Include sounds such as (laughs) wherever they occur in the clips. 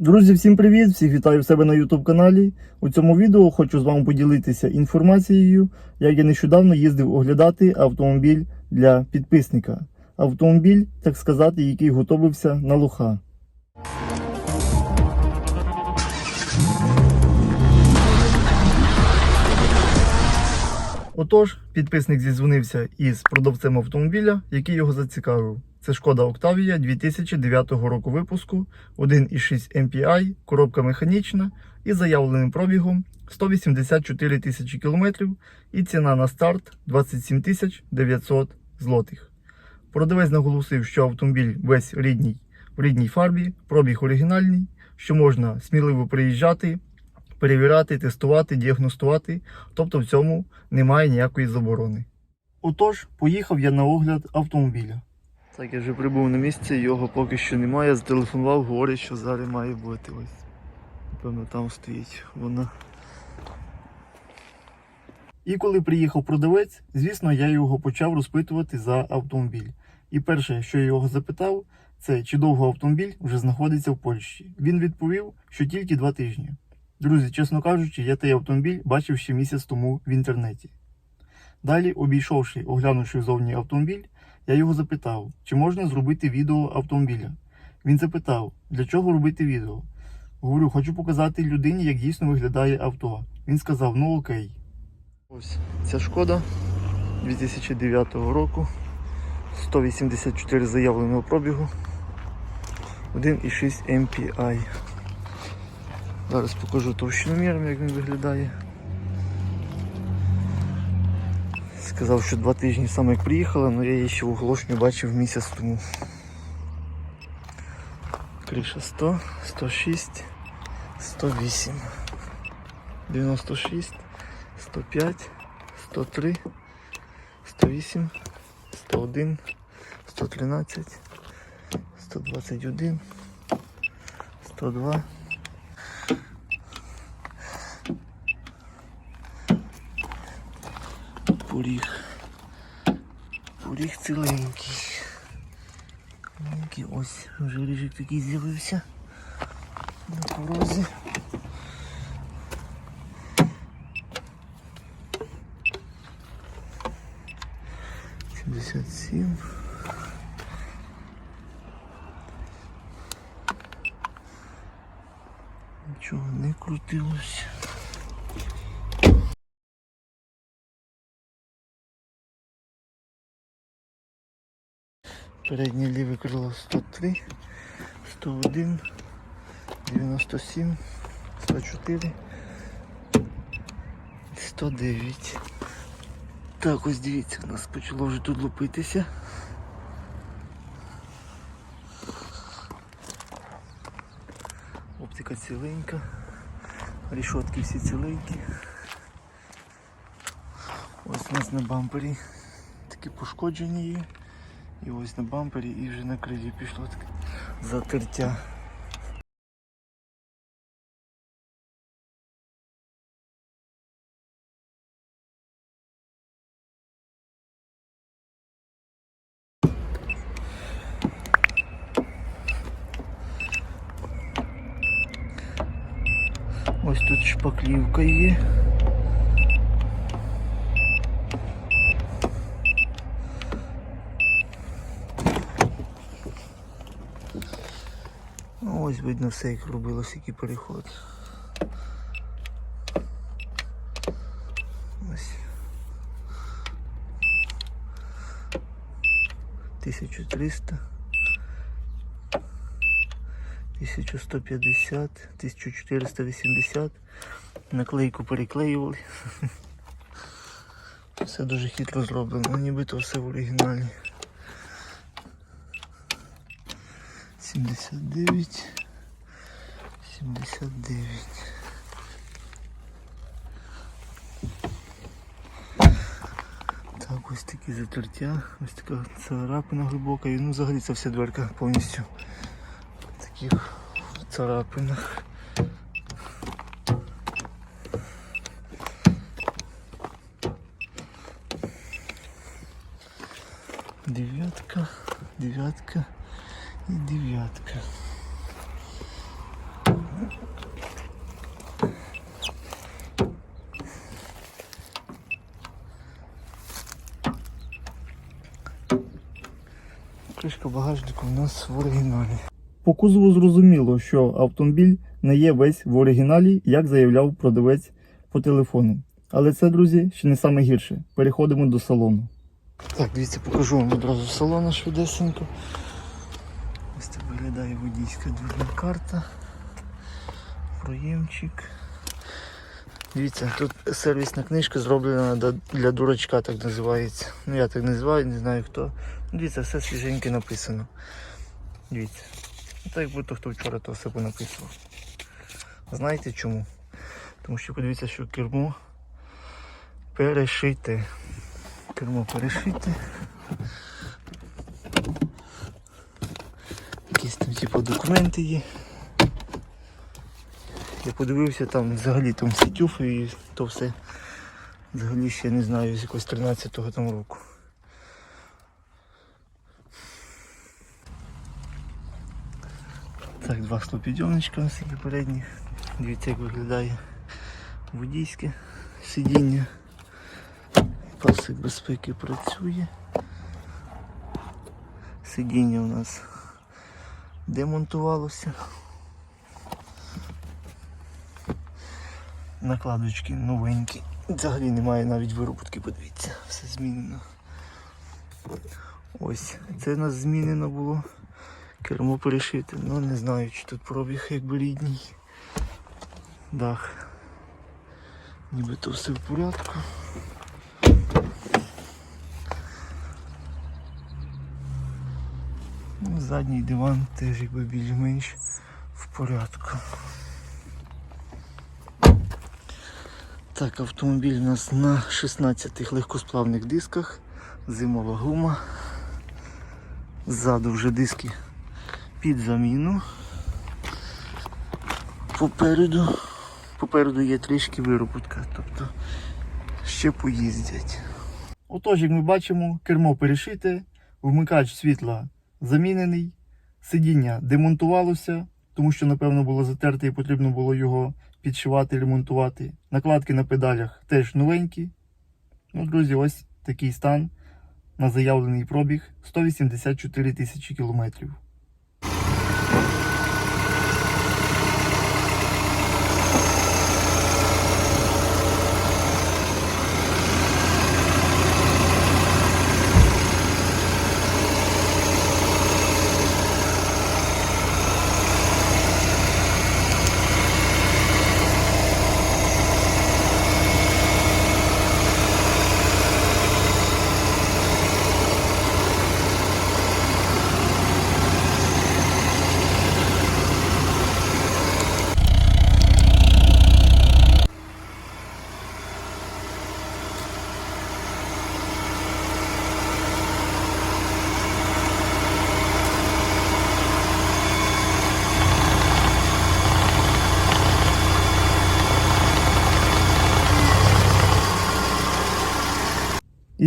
Друзі, всім привіт! Всіх вітаю в себе на YouTube каналі. У цьому відео хочу з вами поділитися інформацією, як я нещодавно їздив оглядати автомобіль для підписника. Автомобіль, так сказати, який готовився на лоха. Отож, підписник зізвонився із продавцем автомобіля, який його зацікавив. Це шкода Octavia 2009 року випуску, 1,6 MPI, коробка механічна і заявленим пробігом 184 тисячі кілометрів і ціна на старт 27 тисяч 900 злотих. Продавець наголосив, що автомобіль весь рідній в рідній фарбі, пробіг оригінальний, що можна сміливо приїжджати, перевіряти, тестувати, діагностувати, тобто в цьому немає ніякої заборони. Отож, поїхав я на огляд автомобіля. Так, я вже прибув на місце, його поки що немає. Зателефонував, говорить, що зараз має бути ось. Певно, там стоїть вона. І коли приїхав продавець, звісно, я його почав розпитувати за автомобіль. І перше, що я його запитав, це чи довго автомобіль вже знаходиться в Польщі. Він відповів, що тільки два тижні. Друзі, чесно кажучи, я той автомобіль бачив ще місяць тому в інтернеті. Далі, обійшовши, оглянувши зовні автомобіль, я його запитав, чи можна зробити відео автомобіля. Він запитав, для чого робити відео. Говорю, хочу показати людині, як дійсно виглядає авто. Він сказав, ну окей. Ось ця шкода 2009 року. 184 заявленого пробігу. 1,6 MPI. Зараз покажу товщиноміром, як він виглядає. Сказав, що два тижні саме як приїхала, але я її ще в оголошенні бачив місяць тому. Криша 100, 106, 108, 96, 105, 103, 108, 101, 113, 121, 102. Поріг. Поріг ціленький. Ось вже ріжик такий з'явився на порозі. Сімдесят сім. Нічого не крутилось. Переднє ліве крило 103, 101, 97, 104, 109. Так, ось дивіться, у нас почало вже тут лупитися. Оптика ціленька, рішотки всі ціленькі. Ось у нас на бампері такі пошкодження є. І ось на бампері і вже на крилі пішло таке затертя. Ось тут шпаклівка є. Ось видно все, як робилось, який переход. Ось. 1300 1150 1480 наклейку переклеювали. (laughs) Все дуже хитро зроблено, нібито все в оригіналі. 79 79 Так, ось такі затертя, ось така царапина глибока. І ну взагалі це вся дверка повністю в таких царапинах. Дев'ятка, дев'ятка і дев'ятка. Кришка багажнику в нас в оригіналі. По кузову зрозуміло, що автомобіль не є весь в оригіналі, як заявляв продавець по телефону. Але це, друзі, ще не саме гірше. Переходимо до салону. Так, дивіться, покажу вам одразу салону швидесенько. Виглядає водійська дверна карта. Проємчик. Дивіться, тут сервісна книжка зроблена для дурачка, так називається. Ну я так називаю, не знаю хто. Ну, Дивіться, все свіженьке написано. Дивіться. Ну, Так будто хто вчора то все понаписував. Знаєте чому? Тому що подивіться, що кермо перешите. Кермо перешите. Документи є. Я подивився там взагалі там всі і то все. Взагалі ще не знаю, з якогось 13-го там року. Так, два склопідйомничка у нас які передні. Дивіться, як виглядає водійське сидіння. Пасик безпеки працює. Сидіння у нас демонтувалося. Накладочки новенькі. Взагалі немає навіть виробітки, подивіться, все змінено. Ось, це у нас змінено було. Кермо перешите. Ну не знаю, чи тут пробіг якби рідній. Дах. Нібито все в порядку. Задній диван теж якби більш-менш в порядку. Так, автомобіль у нас на 16 легкосплавних дисках, зимова гума. Ззаду вже диски під заміну. Попереду, попереду є трішки виробітка, тобто ще поїздять. Отож, як ми бачимо, кермо перешите, вмикач світла замінений, сидіння демонтувалося, тому що, напевно, було затерте і потрібно було його підшивати, ремонтувати. Накладки на педалях теж новенькі. Ну, друзі, ось такий стан на заявлений пробіг 184 тисячі кілометрів.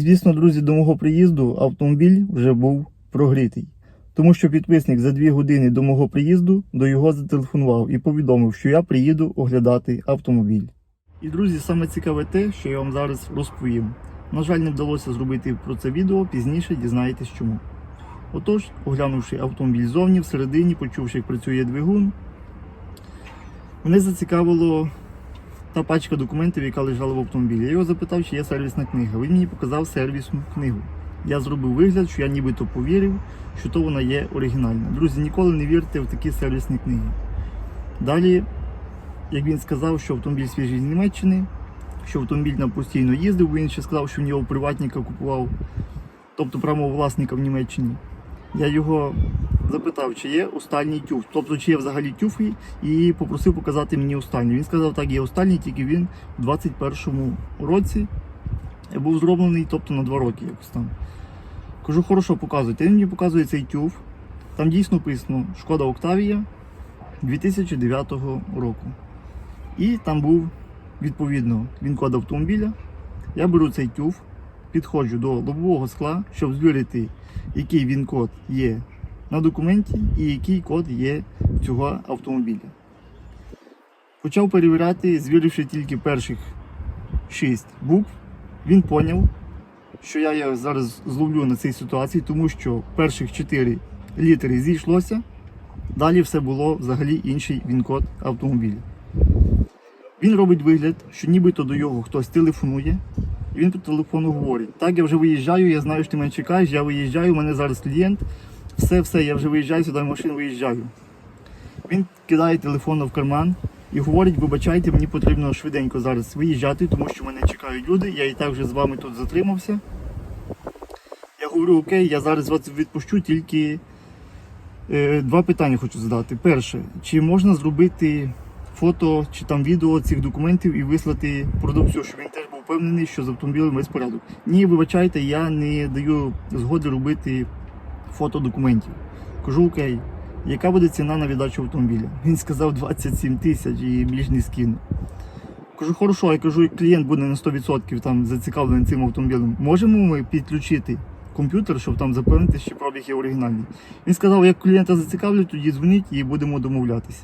Звісно, друзі, до мого приїзду автомобіль вже був прогрітий. Тому що підписник за дві години до мого приїзду до його зателефонував і повідомив, що я приїду оглядати автомобіль. І друзі, саме цікаве те, що я вам зараз розповім. На жаль, не вдалося зробити про це відео, пізніше дізнаєтесь чому. Отож, оглянувши автомобіль зовні, всередині, почувши, як працює двигун, мене зацікавило та пачка документів, яка лежала в автомобілі. Я його запитав, чи є сервісна книга. Він мені показав сервісну книгу. Я зробив вигляд, що я нібито повірив, що то вона є оригінальна. Друзі, ніколи не вірте в такі сервісні книги. Далі, як він сказав, що автомобіль свіжий з Німеччини, що автомобіль нам постійно їздив, він ще сказав, що в нього приватника купував, тобто прямого власника в Німеччині. Я його запитав, чи є останній тюф, тобто чи є взагалі тюфи, і попросив показати мені останній. Він сказав, так, є останній, тільки він у 21-му році був зроблений, тобто на два роки якось там. Кажу, хорошо, показуйте. Він мені показує цей тюф. Там дійсно написано Шкода Октавія 2009 року. І там був відповідно він код автомобіля. Я беру цей тюф, підходжу до лобового скла, щоб звірити, який він код є на документі і який код є цього автомобіля. Почав перевіряти, звіривши тільки перших шість букв, він поняв, що я зараз зловлю на цій ситуації, тому що перших 4 літери зійшлося, далі все було взагалі інший він-код автомобіля. Він робить вигляд, що нібито до його хтось телефонує, він по телефону говорить: Так, я вже виїжджаю, я знаю, що ти мене чекаєш, я виїжджаю, у мене зараз клієнт, все, все, я вже виїжджаю, сюди в машину виїжджаю. Він кидає телефон в карман і говорить: вибачайте, мені потрібно швиденько зараз виїжджати, тому що мене чекають люди, я і так вже з вами тут затримався. Я говорю, окей, я зараз вас відпущу, тільки е, два питання хочу задати. Перше, чи можна зробити фото чи там відео цих документів і вислати продавцю, щоб він теж був впевнений, що з автомобілем весь порядок. Ні, вибачайте, я не даю згоди робити фото документів. Кажу, окей, яка буде ціна на віддачу автомобіля? Він сказав 27 тисяч і більш не скину. Кажу, хорошо, я кажу, як клієнт буде на 100% там зацікавлений цим автомобілем. Можемо ми підключити комп'ютер, щоб там запевнити, що пробіг є оригінальний. Він сказав, як клієнта зацікавлять, тоді дзвоніть і будемо домовлятися.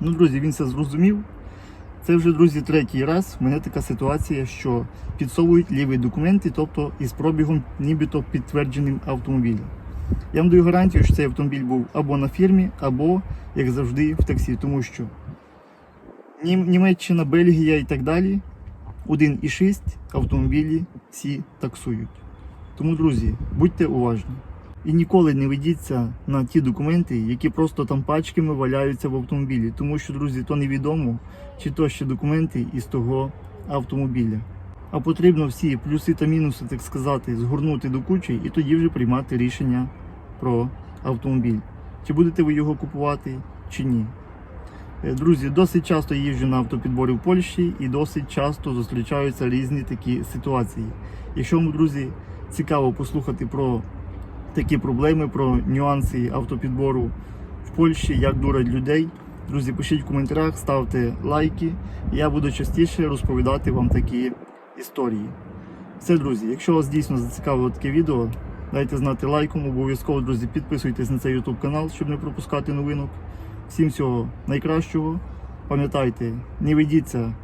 Ну, друзі, він це зрозумів. Це вже, друзі, третій раз. В мене така ситуація, що підсовують ліві документи, тобто із пробігом нібито підтвердженим автомобіля. Я вам даю гарантію, що цей автомобіль був або на фірмі, або, як завжди, в таксі, тому що Німеччина, Бельгія і так далі 1,6 автомобілі всі таксують. Тому, друзі, будьте уважні. І ніколи не ведіться на ті документи, які просто там пачками валяються в автомобілі. Тому що, друзі, то невідомо, чи то ще документи із того автомобіля. А потрібно всі плюси та мінуси, так сказати, згорнути до кучі і тоді вже приймати рішення про автомобіль. Чи будете ви його купувати, чи ні. Е, Друзі, досить часто їжджу на автопідборі в Польщі і досить часто зустрічаються різні такі ситуації. Якщо вам, друзі, цікаво послухати про такі проблеми, про нюанси автопідбору в Польщі, як дурять людей, друзі, пишіть в коментарях, ставте лайки. Я буду частіше розповідати вам такі історії. Все, друзі, якщо вас дійсно зацікавило таке відео, дайте знати лайком. Обов'язково, друзі, підписуйтесь на цей YouTube канал, щоб не пропускати новинок. Всім всього найкращого. Пам'ятайте, не ведіться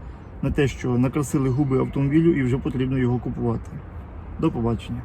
на те, що накрасили губи автомобілю і вже потрібно його купувати. До побачення.